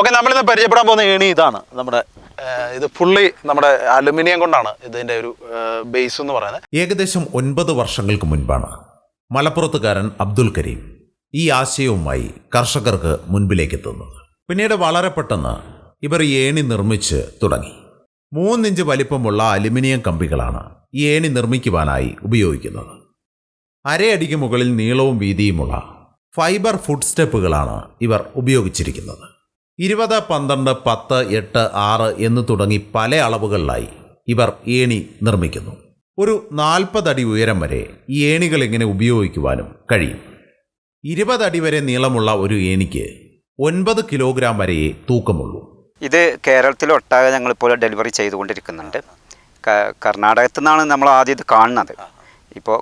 Okay നമ്മളിന്ന് പരിചയപ്പെടാൻ പോകുന്ന ഏണി ഇതാണ്. നമ്മുടെ ഇത് ഫുള്ളി നമ്മുടെ അലുമിനിയം കൊണ്ടാണ് ഇതിന്റെ ഒരു ബേസ് എന്ന് പറയുന്നത്. ഏകദേശം ഒൻപത് വർഷങ്ങൾക്ക് മുൻപാണ് മലപ്പുറത്തുകാരൻ അബ്ദുൽ കരീം ഈ ആശയവുമായി കർഷകർക്ക് മുൻപിലേക്ക് എത്തുന്നത്. പിന്നീട് വളരെ പെട്ടെന്ന് ഇവർ ഏണി നിർമ്മിച്ച് തുടങ്ങി. മൂന്നിഞ്ച് വലിപ്പമുള്ള അലുമിനിയം കമ്പികളാണ് ഈ ഏണി നിർമ്മിക്കുവാനായി ഉപയോഗിക്കുന്നത്. അരയടിക്ക് മുകളിൽ നീളവും വീതിയുമുള്ള ഫൈബർ ഫുഡ് സ്റ്റെപ്പുകളാണ് ഇവർ ഉപയോഗിച്ചിരിക്കുന്നത്. ഇരുപത് പന്ത്രണ്ട് പത്ത് എട്ട് ആറ് എന്ന് തുടങ്ങി പല അളവുകളിലായി ഇവർ ഏണി നിർമ്മിക്കുന്നു. ഒരു നാൽപ്പതടി ഉയരം വരെ ഈ ഏണികൾ എങ്ങനെ ഉപയോഗിക്കുവാനും കഴിയും. ഇരുപതടി വരെ നീളമുള്ള ഒരു ഏണിക്ക് ഒൻപത് കിലോഗ്രാം വരെയേ തൂക്കമുള്ളൂ. ഇത് കേരളത്തിലൊട്ടാകെ ഞങ്ങളിപ്പോൾ ഡെലിവറി ചെയ്തുകൊണ്ടിരിക്കുന്നുണ്ട്. കർണാടകത്തു നിന്നാണ് നമ്മൾ ആദ്യം ഇത് കാണുന്നത്. ഇപ്പോൾ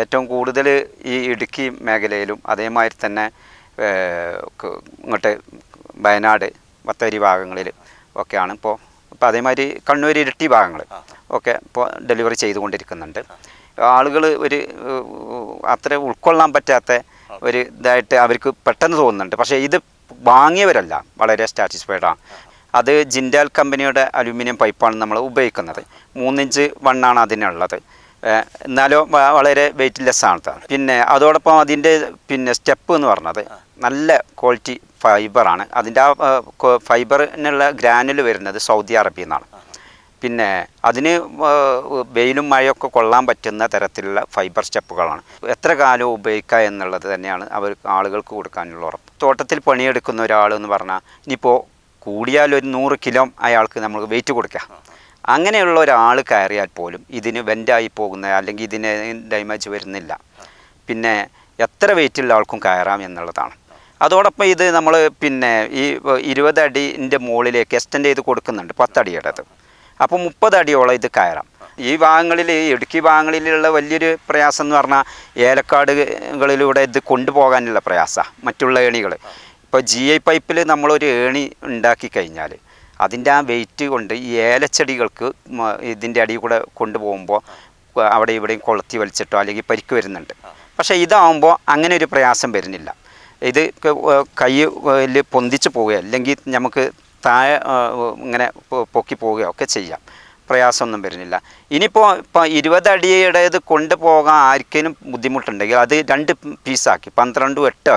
ഏറ്റവും കൂടുതൽ ഈ ഇടുക്കി മേഖലയിലും അതേമാതിരി തന്നെ ഇങ്ങോട്ട് വയനാട് ബത്തേരി ഭാഗങ്ങളിൽ ഒക്കെയാണ്. ഇപ്പോൾ ഇപ്പോൾ അതേമാതിരി കണ്ണൂർ ഇരട്ടി ഭാഗങ്ങൾ ഒക്കെ ഇപ്പോൾ ഡെലിവറി ചെയ്തുകൊണ്ടിരിക്കുന്നുണ്ട്. ആളുകൾ ഒരു അത്ര ഉൾക്കൊള്ളാൻ പറ്റാത്ത ഒരു ഇതായിട്ട് അവർക്ക് പെട്ടെന്ന് തോന്നുന്നുണ്ട്. പക്ഷേ ഇത് വാങ്ങിയവരല്ല വളരെ സ്റ്റാറ്റിസ്ഫൈഡ് ആണ് അത് ജിൻഡാൽ കമ്പനിയുടെ അലുമിനിയം പൈപ്പാണ് നമ്മൾ ഉപയോഗിക്കുന്നത്. മൂന്നിഞ്ച് വണ്ണാണ് അതിനുള്ളത്. എന്നാലും വളരെ വളരെ വെയിറ്റ്ലെസ് ആണ് പിന്നെ അതോടൊപ്പം അതിന്റെ പിന്നെ സ്റ്റെപ്പ് എന്ന് പറഞ്ഞത് നല്ല ക്വാളിറ്റി ഫൈബറാണ് അതിന്റെ ആ ഫൈബറിനുള്ള ഗ്രാനുൽ വരുന്നത് സൗദി അറേബ്യയിൽ നിന്നാണ്. പിന്നെ അതിന് വെയിലും മഴയൊക്കെ കൊള്ളാൻ പറ്റുന്ന തരത്തിലുള്ള ഫൈബർ സ്റ്റെപ്പുകളാണ് എത്ര കാലം ഉപയോഗിക്കുക എന്നുള്ളത് തന്നെയാണ് അവർ ആളുകൾക്ക് കൊടുക്കാനുള്ള ഉറപ്പ്. തോട്ടത്തിൽ പണിയെടുക്കുന്ന ഒരാൾ എന്ന് പറഞ്ഞാൽ ഇനിയിപ്പോൾ കൂടിയാൽ ഒരു നൂറ് കിലോ അയാൾക്ക് നമ്മൾ വെയിറ്റ് കൊടുക്കുക അങ്ങനെയുള്ള ഒരാൾ കയറിയാൽ പോലും ഇതിന് വെന്റായി പോകുന്ന അല്ലെങ്കിൽ ഇതിന് ഡാമേജ് വരുന്നില്ല. പിന്നെ എത്ര വെയിറ്റുള്ള ആൾക്കും കയറാം എന്നുള്ളതാണ്. അതോടൊപ്പം ഇത് നമ്മൾ പിന്നെ ഈ ഇരുപത് അടിന്റെ മുകളിലേക്ക് എക്സ്റ്റെൻഡ് ചെയ്ത് കൊടുക്കുന്നുണ്ട് പത്തടിയുടേത്. അപ്പോൾ മുപ്പത് അടിയോളം ഇത് കയറാം. ഈ ഭാഗങ്ങളിൽ ഇടുക്കി ഭാഗങ്ങളിലുള്ള വലിയൊരു പ്രയാസം എന്ന് പറഞ്ഞാൽ ഏലക്കാടുകളിലൂടെ ഇത് കൊണ്ടുപോകാനുള്ള പ്രയാസമാണ് മറ്റുള്ള ഏണികൾ ഇപ്പോൾ ജി ഐ പൈപ്പിൽ നമ്മളൊരു ഏണി ഉണ്ടാക്കി കഴിഞ്ഞാൽ അതിന്റെ ആ വെയിറ്റ് കൊണ്ട് ഈ ഏലച്ചെടികൾക്ക് ഇതിന്റെ അടിയിൽ കൂടെ കൊണ്ടുപോകുമ്പോൾ അവിടെ ഇവിടെയും കൊളുത്തി വലിച്ചിട്ടോ അല്ലെങ്കിൽ പരിക്ക് വരുന്നുണ്ട്. പക്ഷേ ഇതാവുമ്പോൾ അങ്ങനെ ഒരു പ്രയാസം വരുന്നില്ല. ഇത് കയ്യിൽ പൊന്തിച്ച് പോവുകയോ അല്ലെങ്കിൽ നമുക്ക് താഴെ ഇങ്ങനെ പൊക്കി പോവുകയോ ഒക്കെ ചെയ്യാം. പ്രയാസമൊന്നും വരുന്നില്ല. ഇനിയിപ്പോൾ ഇപ്പോൾ ഇരുപതടിയുടേത് കൊണ്ടുപോകാൻ ആർക്കേലും ബുദ്ധിമുട്ടുണ്ടെങ്കിൽ അത് രണ്ട് പീസാക്കി പന്ത്രണ്ടും എട്ടും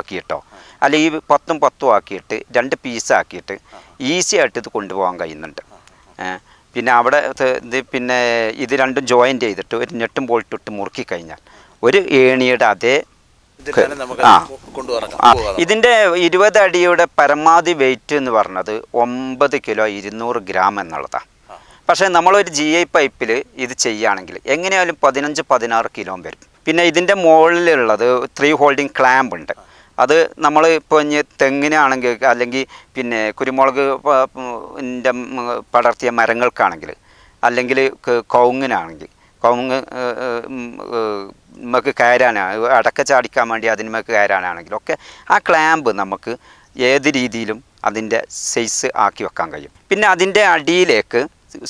ആക്കിയിട്ടോ അല്ലെങ്കിൽ പത്തും പത്തും ആക്കിയിട്ട് രണ്ട് പീസാക്കിയിട്ട് ഈസി ആയിട്ട് ഇത് കൊണ്ടുപോകാൻ കഴിയുന്നുണ്ട്. പിന്നെ അവിടെ ഇത് പിന്നെ ഇത് രണ്ടും ജോയിന്റ് ചെയ്തിട്ട് ഒരു ഞെട്ടും ബോൾട്ടും ഇട്ട് മുറുക്കി കഴിഞ്ഞാൽ ഒരു ഏണിയുടെ അതേ ഇതിന്റെ ഇരുപത് അടിയുടെ പരമാവധി വെയിറ്റ് എന്ന് പറഞ്ഞത് ഒമ്പത് കിലോ ഇരുന്നൂറ് ഗ്രാം എന്നുള്ളതാണ്. പക്ഷേ നമ്മളൊരു ജി ഐ പൈപ്പിൽ ഇത് ചെയ്യുകയാണെങ്കിൽ എങ്ങനെയായാലും പതിനഞ്ച് പതിനാറ് കിലോ വരും. പിന്നെ ഇതിന്റെ മുകളിലുള്ളത് ത്രീ ഹോൾഡിംഗ് ക്ലാമ്പ് ഉണ്ട്. അത് നമ്മൾ ഇപ്പോൾ ഇനി തെങ്ങിനാണെങ്കിൽ അല്ലെങ്കിൽ പിന്നെ കുരുമുളക് ഇന്റെ പടർത്തിയ മരങ്ങൾക്കാണെങ്കിൽ അല്ലെങ്കിൽ കവുങ്ങിനാണെങ്കിൽ കവുങ്ങ് നമുക്ക് കയറാനാണ് അടക്ക ചാടിക്കാൻ വേണ്ടി അതിന്മേക്ക് കയറാനാണെങ്കിലും ഒക്കെ ആ ക്ലാമ്പ് നമുക്ക് ഏത് രീതിയിലും അതിന്റെ സൈസ് ആക്കി വെക്കാൻ കഴിയും. പിന്നെ അതിന്റെ അടിയിലേക്ക്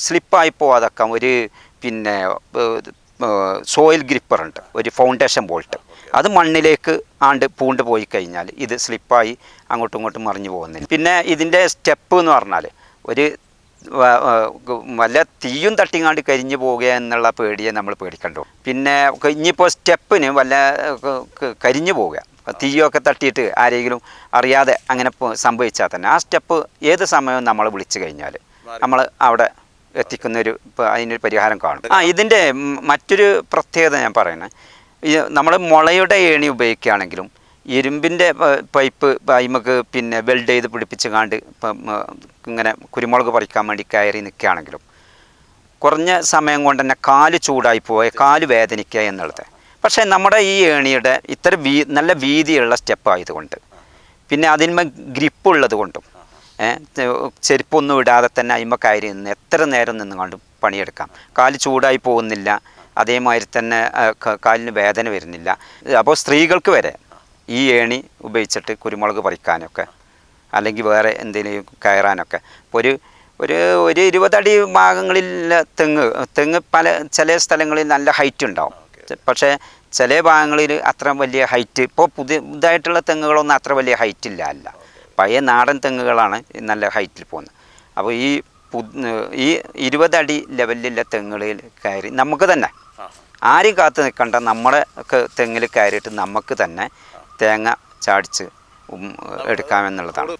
സ്ലിപ്പായി പോവാതെക്കാൻ ഒരു പിന്നെ സോയിൽ ഗ്രിപ്പർ ഉണ്ട് ഒരു ഫൗണ്ടേഷൻ ബോൾട്ട് അത് മണ്ണിലേക്ക് ആണ്ട് പൂണ്ട് പോയി കഴിഞ്ഞാൽ ഇത് സ്ലിപ്പായി അങ്ങോട്ടും ഇങ്ങോട്ടും മറിഞ്ഞു പോകുന്നില്ല. പിന്നെ ഇതിന്റെ സ്റ്റെപ്പ് എന്ന് പറഞ്ഞാൽ ഒരു വല്ല തീയും തട്ടിങ്ങാണ്ട് കരിഞ്ഞു പോവുക എന്നുള്ള പേടിയെ നമ്മൾ പേടിക്കണ്ടു. പിന്നെ ഇനിയിപ്പോൾ സ്റ്റെപ്പിന് വല്ല കരിഞ്ഞു പോവുക തീയൊക്കെ തട്ടിയിട്ട് ആരെങ്കിലും അറിയാതെ അങ്ങനെ സംഭവിച്ചാൽ തന്നെ ആ സ്റ്റെപ്പ് ഏത് സമയവും നമ്മൾ വിളിച്ചു കഴിഞ്ഞാൽ നമ്മൾ അവിടെ എത്തിക്കുന്ന ഒരു ഇപ്പോൾ അതിനൊരു പരിഹാരം കാണും. ആ ഇതിന്റെ മറ്റൊരു പ്രത്യേകത ഞാൻ പറയുന്നത് ഈ നമ്മൾ മുളയുടെ ഏണി ഉപയോഗിക്കുകയാണെങ്കിലും ഇരുമ്പിന്റെ പൈപ്പ് അയിമക്ക് പിന്നെ വെൽഡ് ചെയ്ത് പിടിപ്പിച്ച് കാണ്ട് ഇപ്പം ഇങ്ങനെ കുരുമുളക് പറിക്കാൻ വേണ്ടി കയറി നിൽക്കുകയാണെങ്കിലും കുറഞ്ഞ സമയം കൊണ്ട് തന്നെ കാൽ ചൂടായി പോയ കാൽ വേദനിക്കുക എന്നുള്ളത്. പക്ഷേ നമ്മുടെ ഈ ഏണിയുടെ ഇത്ര വീ നല്ല വീതിയുള്ള സ്റ്റെപ്പ് ആയതുകൊണ്ട് പിന്നെ ഗ്രിപ്പ് ഗ്രിപ്പുള്ളത് കൊണ്ടും ചെരുപ്പൊന്നും ഇടാതെ തന്നെ അയിമ കയറി നിന്ന് എത്ര നേരം നിന്ന് കൊണ്ട് പണിയെടുക്കാം. കാൽ ചൂടായി പോകുന്നില്ല. അതേമാതിരി തന്നെ കാലിന് വേദന വരുന്നില്ല. അപ്പോൾ സ്ത്രീകൾക്ക് വരെ ഈ ഏണി ഉപയോഗിച്ചിട്ട് കുരുമുളക് പറിക്കാനൊക്കെ അല്ലെങ്കിൽ വേറെ എന്തെങ്കിലും കയറാനൊക്കെ ഇപ്പോൾ ഒരു ഒരു ഒരു ഇരുപതടി ഭാഗങ്ങളിൽ തെങ്ങ് തെങ്ങ് പല ചില സ്ഥലങ്ങളിൽ നല്ല ഹൈറ്റ് ഉണ്ടാവും. പക്ഷേ ചില ഭാഗങ്ങളിൽ അത്ര വലിയ ഹൈറ്റ് ഇപ്പോൾ പുതിയ പുതുതായിട്ടുള്ള തെങ്ങുകളൊന്നും അത്ര വലിയ ഹൈറ്റ് ഇല്ല അല്ല. പഴയ നാടൻ തെങ്ങുകളാണ് നല്ല ഹൈറ്റിൽ പോകുന്നത്. അപ്പോൾ ഈ ഈ ഇരുപതടി ലെവലിലുള്ള തെങ്ങുകളിൽ കയറി നമുക്ക് തന്നെ ആരും കാത്തു നിൽക്കണ്ട നമ്മുടെ തെങ്ങിൽ കയറിയിട്ട് നമുക്ക് തന്നെ തേങ്ങ ചാടിച്ച് എടുക്കാം എടുക്കാമെന്നുള്ളതാണ്